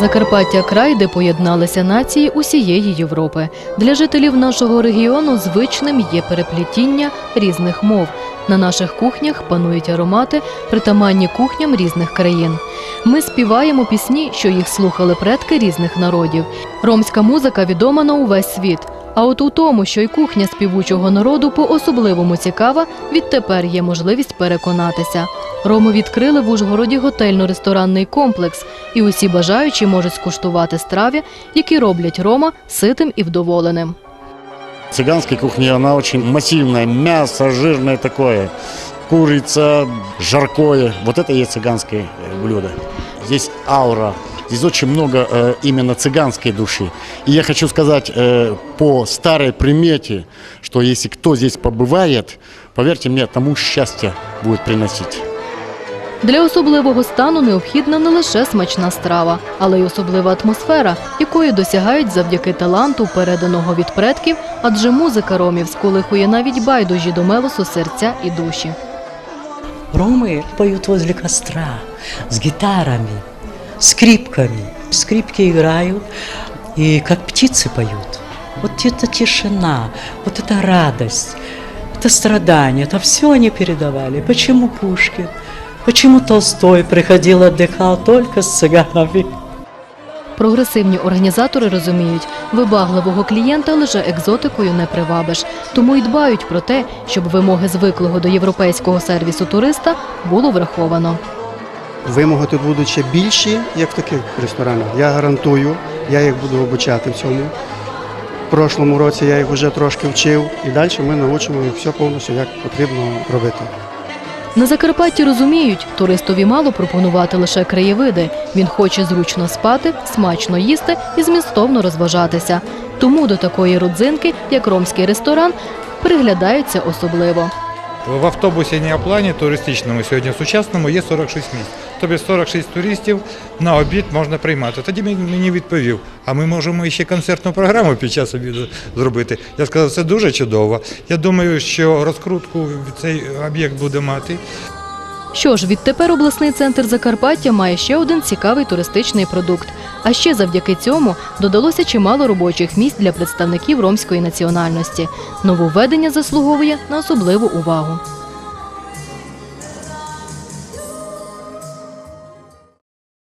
Закарпаття край, де поєдналися нації усієї Європи. Для жителів нашого регіону звичним є переплетіння різних мов. На наших кухнях панують аромати, притаманні кухням різних країн. Ми співаємо пісні, що їх слухали предки різних народів. Ромська музика відома на увесь світ. А от у тому, що й кухня співучого народу по-особливому цікава, відтепер є можливість переконатися. Роми відкрили в Ужгороді готельно-ресторанний комплекс, і усі бажаючі можуть скуштувати страви, які роблять Рома ситим і вдоволеним. Цыганской кухни она очень массивная, мясо жирное такое, курица, жаркое. Вот это и есть цыганское э, блюдо. Здесь аура, здесь очень много э, именно цыганской души. И я хочу сказать э, по старой примете, что если кто здесь побывает, поверьте мне, тому счастье будет приносить. Для особливого стану необхідна не лише смачна страва, але й особлива атмосфера, якої досягають завдяки таланту, переданого від предків, адже музика ромів сколихує навіть байдужі до мелосу серця і душі. Ромы поют возле костра с гитарами, скрипками. Скрипки играют и как птицы поют. Вот эта тишина, вот эта радость, это страдание, это все они передавали. Почему Пушкин? Почему Толстой приходил, отдыхал только с цыганами? Прогресивні організатори розуміють, вибагливого клієнта лише екзотикою не привабиш, тому й дбають про те, щоб вимоги звиклого до європейського сервісу туриста було враховано. Вимоги тут будуть ще більші, як в таких ресторанах. Я гарантую, я їх буду обучати в цьому. В прошлому році я їх вже трошки вчив, і далі ми навчимо їх все повністю, як потрібно робити. На Закарпатті розуміють, туристові мало пропонувати лише краєвиди. Він хоче зручно спати, смачно їсти і змістовно розважатися. Тому до такої родзинки, як ромський ресторан, приглядаються особливо. В автобусі Неоплані туристичному сьогодні сучасному є 46 місць. Тобто 46 туристів на обід можна приймати. Тоді він мені відповів, а ми можемо ще концертну програму під час обіду зробити. Я сказав, це дуже чудово. Я думаю, що розкрутку цей об'єкт буде мати. Що ж, відтепер обласний центр Закарпаття має ще один цікавий туристичний продукт. А ще завдяки цьому додалося чимало робочих місць для представників ромської національності. Нововведення заслуговує на особливу увагу.